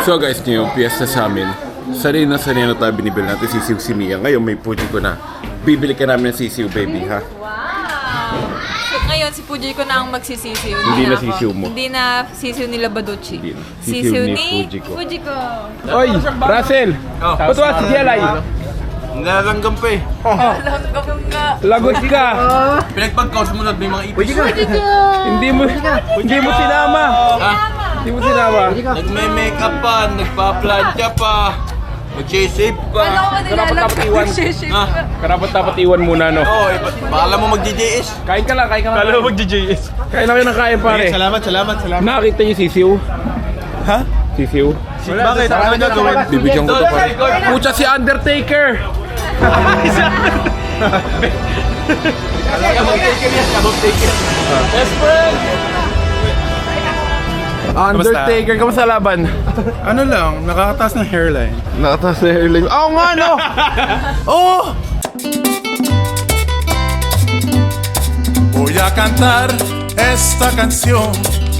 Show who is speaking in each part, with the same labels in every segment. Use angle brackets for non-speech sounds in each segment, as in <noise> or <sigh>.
Speaker 1: So guys, ngayong piyesta sa amin, sanay na sanay na tayo binibili natin sisiw si Mia. Ngayon may puji ko na. Bibili ka namin ng sisiw, baby, ha?
Speaker 2: Wow! So, ngayon, si Pujoy ko na ang magsisisiw.
Speaker 1: Hindi na
Speaker 2: ako.
Speaker 1: sisiw mo.
Speaker 2: Hindi na sisiw ni Labaducci.
Speaker 1: Hindi na.
Speaker 2: Sisiw,
Speaker 1: Sisiw ni
Speaker 2: ni
Speaker 1: Fuji ko.
Speaker 2: Fuji ko.
Speaker 1: Oy, Russell!
Speaker 3: Oh.
Speaker 1: Ba't wala si Jelay?
Speaker 3: Nalanggam pa eh.
Speaker 2: Alam ko nga.
Speaker 1: Lagot ka!
Speaker 3: Pinagpag-cause mo na may mga ipis.
Speaker 1: Hindi mo, hindi mo sinama!
Speaker 3: Ha?
Speaker 1: Hindi mo sinama!
Speaker 3: Nagme-makeup pa, nagpa-plancha pa, nag-shape pa.
Speaker 2: Alam ko
Speaker 1: Karapat dapat iwan.
Speaker 2: Shit,
Speaker 3: Ha?
Speaker 1: Karapat dapat iwan muna, no?
Speaker 3: Oo, eh, ba- baka mo mag-DJS.
Speaker 1: Kain ka lang, kain ka lang. Kala mo mag-JJS. Kain na kayo ng kain, pare.
Speaker 3: Salamat, salamat, salamat.
Speaker 1: Nakakita niyo sisiw?
Speaker 3: Ha?
Speaker 1: Sisiw?
Speaker 3: Bakit? Ano na gawin?
Speaker 1: Bibigyan ko to pare. Pucha si Undertaker! <laughs>
Speaker 3: Best friend!
Speaker 1: Undertaker, kamusta laban?
Speaker 4: Ano lang, nakakataas ng hairline.
Speaker 1: Nakatas na hairline. Oo nga, no! <laughs> Oo!
Speaker 5: Voy a cantar esta canción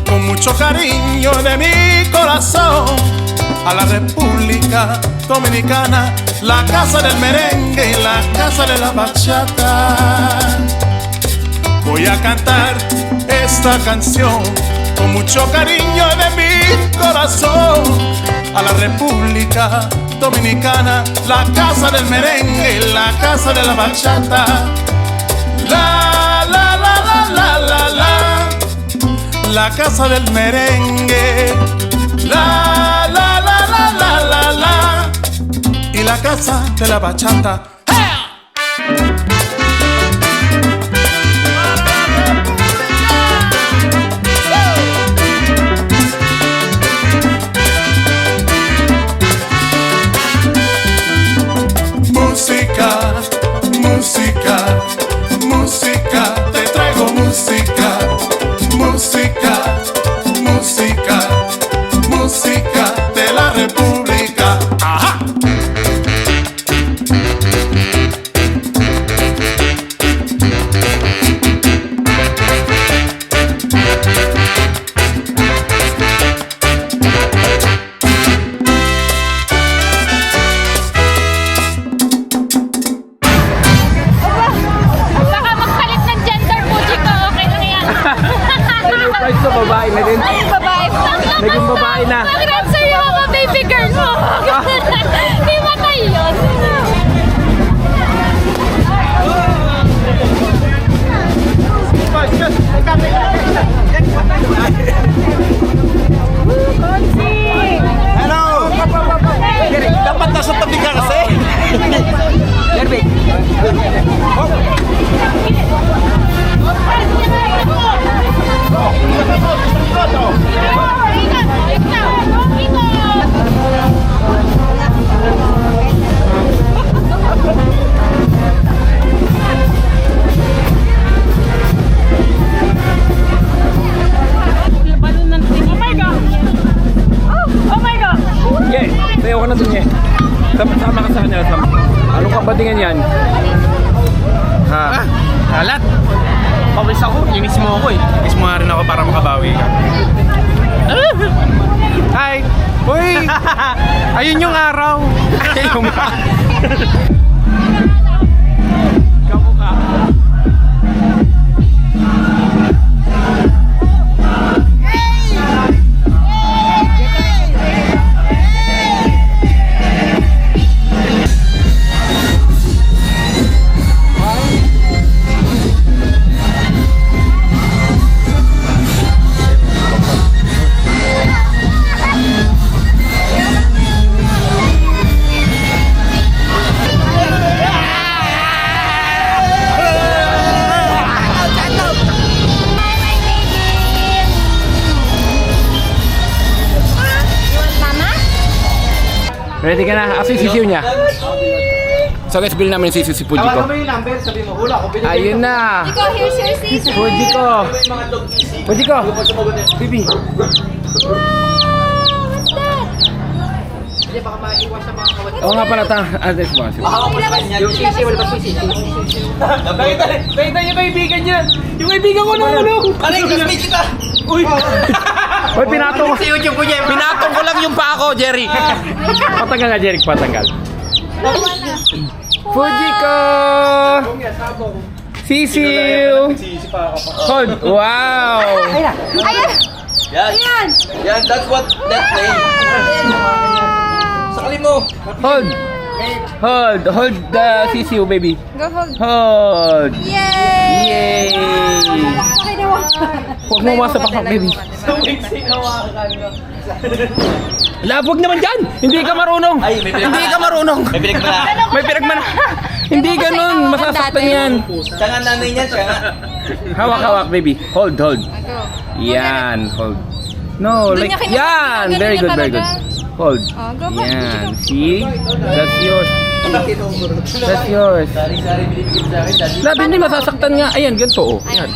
Speaker 5: con mucho cariño de mi corazón a la República Dominicana, la casa del merengue y la casa de la bachata. Voy a cantar esta canción con mucho cariño de mi corazón a la República Dominicana, la casa del merengue la casa de la bachata. La la la la la la la La casa del merengue La la la la la la la Y la casa de la bachata
Speaker 1: Kabatingan yan? Ha?
Speaker 3: Halat! Pawis ako, inis mo ako eh.
Speaker 4: Kiss mo nga rin ako para makabawi ka. <laughs>
Speaker 3: Hi! Uy! <laughs> Ayun yung araw! <laughs> Ayun
Speaker 1: Ready ka na? Asa yung sisiw niya? So guys, bilhin namin yung sisiw si Fuji ko.
Speaker 3: yung number, sabi mo, hula ko.
Speaker 1: Ayun na!
Speaker 6: Ikaw, here's your.
Speaker 1: Fuji ko! Fuji ko! Bibi! Oo nga pala, ta. Ah, this one.
Speaker 3: Yung sisi, wala ba sisi? Nakita, nakita niyo kaibigan niya. Yung kaibigan ko nung ano. Aray, classmate kita. Uy!
Speaker 1: Hoy, pinatong ko.
Speaker 3: YouTube ko niya. Pinatong ko lang yung pa ako.
Speaker 1: mo, Jerry. patanggal nga, Jerry. Patanggal. Fujiko! Sisiu! Hold! Wow!
Speaker 6: Ayan! Ayan!
Speaker 3: Yan, that's what that play. Sakali mo.
Speaker 1: Hold! Hold! Hold the sisiu, baby.
Speaker 2: Go hold.
Speaker 1: Hold!
Speaker 2: Yay!
Speaker 1: Yay! Huwag mo masapak, baby. Labog naman dyan! Hindi ka marunong!
Speaker 3: Ay, may pinag-
Speaker 1: Hindi ka marunong!
Speaker 3: May pinagmala. <laughs>
Speaker 1: May pinagmana. Hindi ganun. Masasaktan yan.
Speaker 3: Siya nga nanay niya, siya nga.
Speaker 1: Hawak, hawak, baby. Hold, hold. Yan, hold. No, like, yan. Very good, very good. Hold.
Speaker 2: Oh, go, go.
Speaker 1: Yan. See? That's yours. That's yours.
Speaker 3: Sari-sari binibigyan sa akin, daddy.
Speaker 1: Labi, hindi masasaktan nga. Ayan, ganito. Oh. Yan.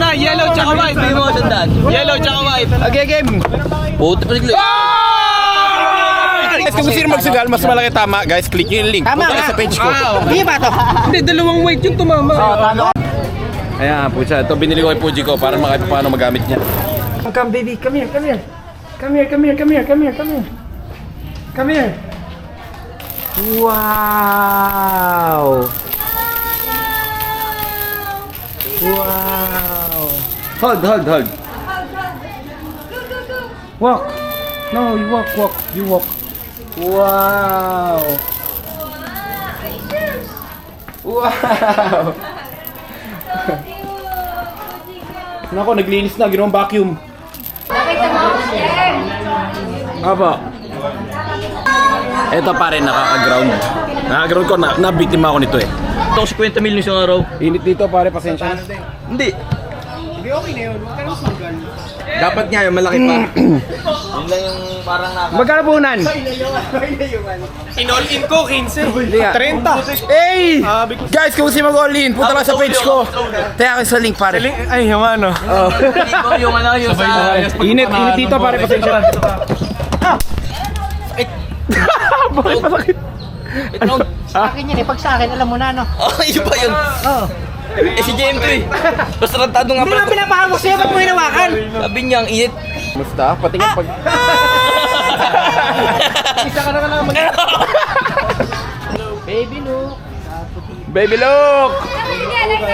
Speaker 3: Na, yellow tsaka white. Bigyan mo sandaan. Yellow tsaka white.
Speaker 1: Okay, game.
Speaker 3: Puto pa.
Speaker 1: Guys, kung sino magsugal, mas malaki tama. Guys, click yung link. Tama sa page ko.
Speaker 3: Hindi ba to?
Speaker 1: Hindi, dalawang weight yung tumama. Ayan, pucha. Ito binili ko kay Puji ko para makita paano magamit niya.
Speaker 7: Come, baby. Come here. Come here. Come here. Come here. Come here. Come here. Come here. Come here.
Speaker 1: Wow! Wow! Hold, hold, hold. Walk. No, you walk, walk. You walk. Wow! Wow! <laughs> Nako, naglinis na. Ginawang vacuum. Aba. Ito pa rin nakaka-ground. Nakaka-ground ko, na, nabiktima ako nito eh.
Speaker 3: Ito ko 50 million isang araw.
Speaker 1: Init dito pare, pasensya na.
Speaker 3: Hindi.
Speaker 1: Dapat nga yung malaki pa. <clears throat>
Speaker 3: Yun lang yung parang naka...
Speaker 1: Magkano puhunan?
Speaker 4: In-all in ko, 15.
Speaker 1: 30. Hey! Guys, kung si mag-all in, punta lang sa page ko. Taya kayo sa link pare.
Speaker 4: Ay, yung ano.
Speaker 3: yung ano, yung sa...
Speaker 1: Init, init dito pare, pasensya na. <laughs> Bakit masakit?
Speaker 8: Akin yan eh, pag sa akin, alam mo na, no?
Speaker 3: Oh, yun ba yun? Oo. Eh si JM to eh. Tapos tarantado nga
Speaker 8: Hindi
Speaker 3: pala.
Speaker 8: na pinapahawak sa'yo, ba't mo hinawakan?
Speaker 3: Sabi niya, ang init.
Speaker 1: Musta? Patingin pag...
Speaker 8: Isa ka na ka lang mag-
Speaker 1: Baby look!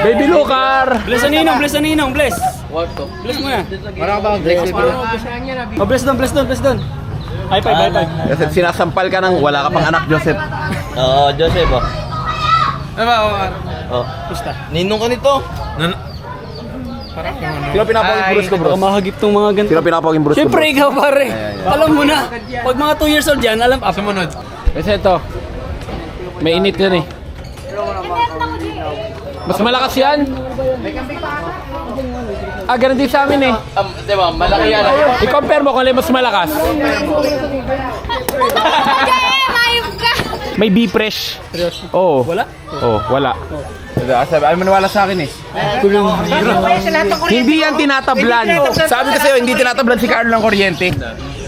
Speaker 1: Baby lookar!
Speaker 9: Bless na ninong, bless na ninong, bless.
Speaker 3: What to?
Speaker 9: Bless mo na.
Speaker 8: Parang ba, Blake,
Speaker 9: Oh, bless doon, bless doon, bless doon. High five, high five.
Speaker 1: Kasi sinasampal ka ng wala ka pang anak, Joseph.
Speaker 3: Oo, Joseph oh.
Speaker 4: Ano ba?
Speaker 3: Oh. Ninong ka nito.
Speaker 1: Sino pinapawag yung bruise ko, bro?
Speaker 9: Mahagip tong mga ganito.
Speaker 1: Sino pinapawag yung bruise ko,
Speaker 9: Siyempre
Speaker 1: bro?
Speaker 9: ikaw pare. Alam mo na. Pag mga 2 years old yan, alam. Ah,
Speaker 4: Sumunod.
Speaker 1: Kasi ito, may init yan eh. Mas malakas yan. Ah, ganun din sa amin eh.
Speaker 3: Um, di ba, malaki yan.
Speaker 1: I-compare mo kung alin mas malakas.
Speaker 6: Ayop ka!
Speaker 1: May B-fresh. Oo. Wala? Oo, wala. Sabi, ay maniwala sa akin eh. Hindi yan tinatablan. Sabi ko sa'yo, hindi tinatablan si Carlo ng kuryente.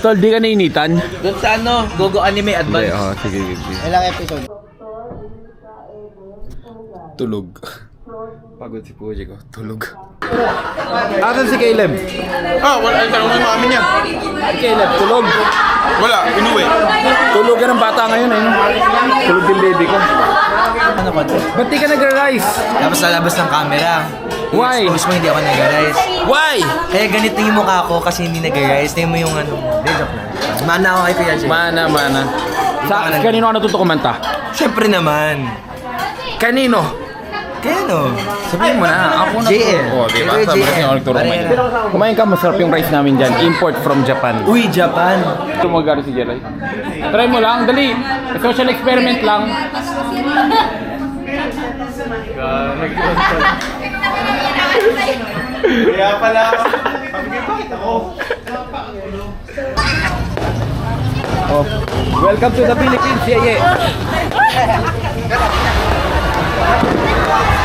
Speaker 1: Tol, di ka nainitan.
Speaker 3: Doon sa ano, Gogo Anime Advance.
Speaker 1: oh, sige, sige.
Speaker 8: Ilang episode?
Speaker 1: Tulog. Pagod si Puji ko. Tulog. <laughs> Asan si Caleb?
Speaker 4: Ah, wala. Ay, tanong mo yung mami niya.
Speaker 1: Caleb, tulog.
Speaker 4: Wala, inuwi.
Speaker 1: Tulog ka ng bata ngayon eh. Tulog din baby ko.
Speaker 3: Ano ba?
Speaker 1: Ba't di ka nag-rise?
Speaker 10: Tapos lalabas ng camera.
Speaker 1: Why?
Speaker 10: Expose mo hindi ako nag-rise.
Speaker 1: Why?
Speaker 10: Kaya ganito yung mukha ko kasi hindi nag-rise. Tingnan mo yung ano mo. Hindi, joke lang. Mana ako kay Kuya Jay.
Speaker 1: Mana, mana. Sa kanino ka natuto kumanta?
Speaker 10: Siyempre naman.
Speaker 1: Kanino?
Speaker 10: Kaya no.
Speaker 1: Sabihin mo na, ako na
Speaker 10: JL.
Speaker 1: Oo, di ba?
Speaker 10: Kuya
Speaker 1: Sabi
Speaker 10: JL.
Speaker 1: ako nagturo kumain. Kumain ka, masarap yung rice namin dyan. Import from Japan.
Speaker 10: Uy, Japan.
Speaker 1: Ito magkano si Jeray? Try mo lang, dali. Social experiment lang.
Speaker 4: Kaya pala. Ko, bakit ako?
Speaker 1: Oh. Welcome to the Philippines, yeah, yeah. Thank you.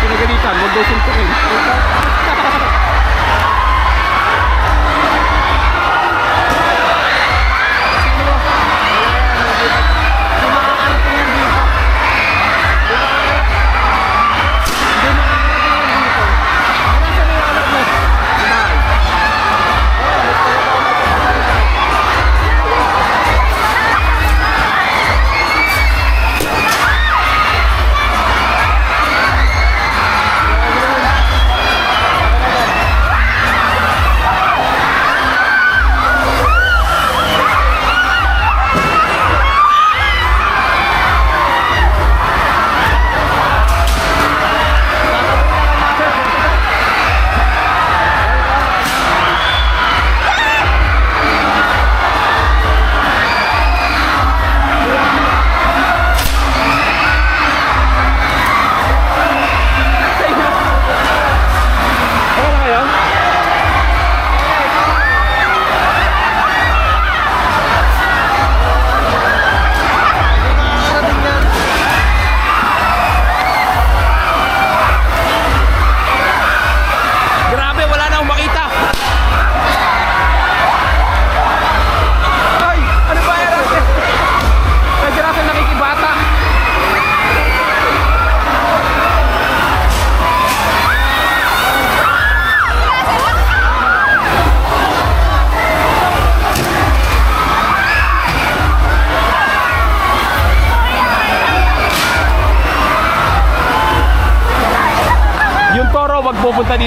Speaker 1: pinagalitan, huwag daw suntukin.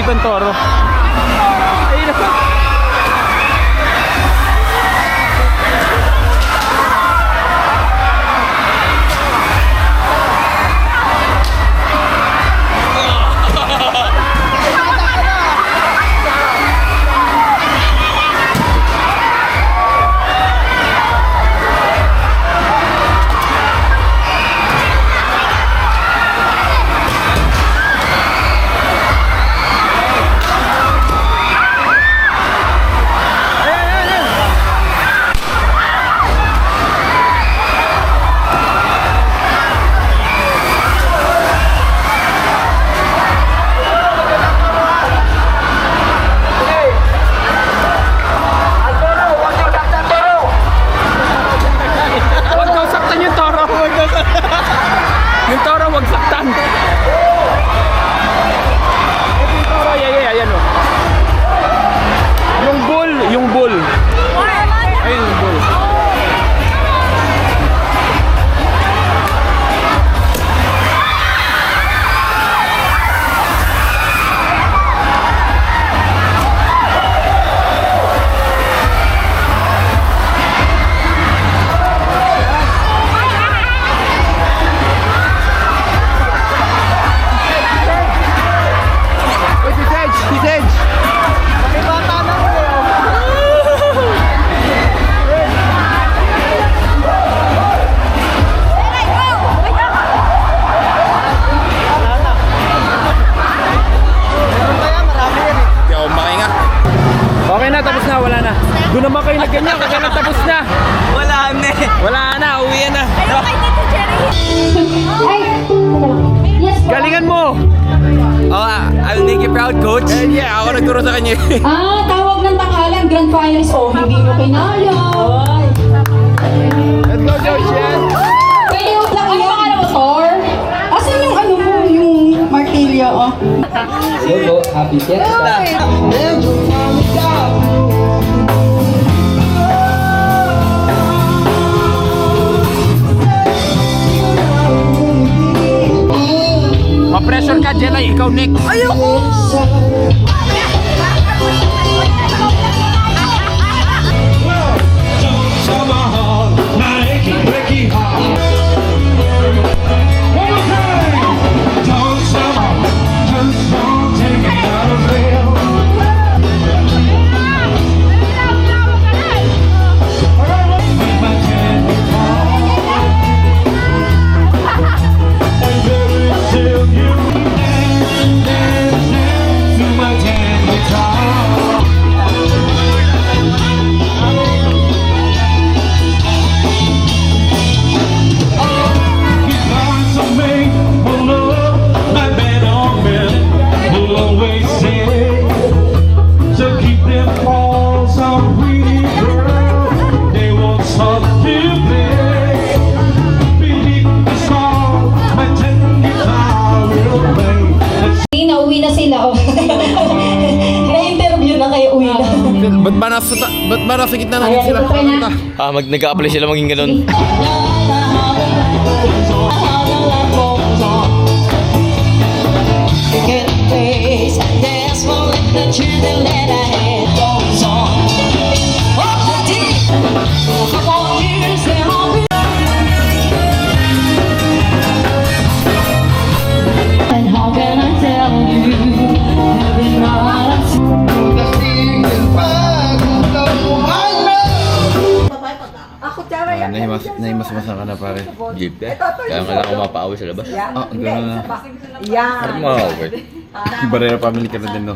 Speaker 1: Bentorro. sa <laughs>
Speaker 6: ah, tawag ng tanghalan, grand finals. Oh, hindi nyo kinaya.
Speaker 1: Let's go, Joshen!
Speaker 6: Pwede mo lang kayo ang motor? Asan yung ano mo, yung martilyo, oh? Hello, happy fiesta!
Speaker 1: Ma-pressure ka, Jella. Ikaw, Nick.
Speaker 11: Ayoko! na
Speaker 3: sila. Oh. <laughs> Na-interview na kayo, uwi na. Ba't ba nasa, ba't ba
Speaker 6: nasa gitna natin sila?
Speaker 9: Ah, mag nag-a-apply sila maging ganun.
Speaker 6: Can't face And how can I tell you? Having not
Speaker 1: Ah, nahimas, nahimas-masan ka na pare. Jeep eh. Kaya nga lang ako mapaawi sa labas. Ah, gano'n na. Yan. Parang mga awkward. Barera family ka na din no.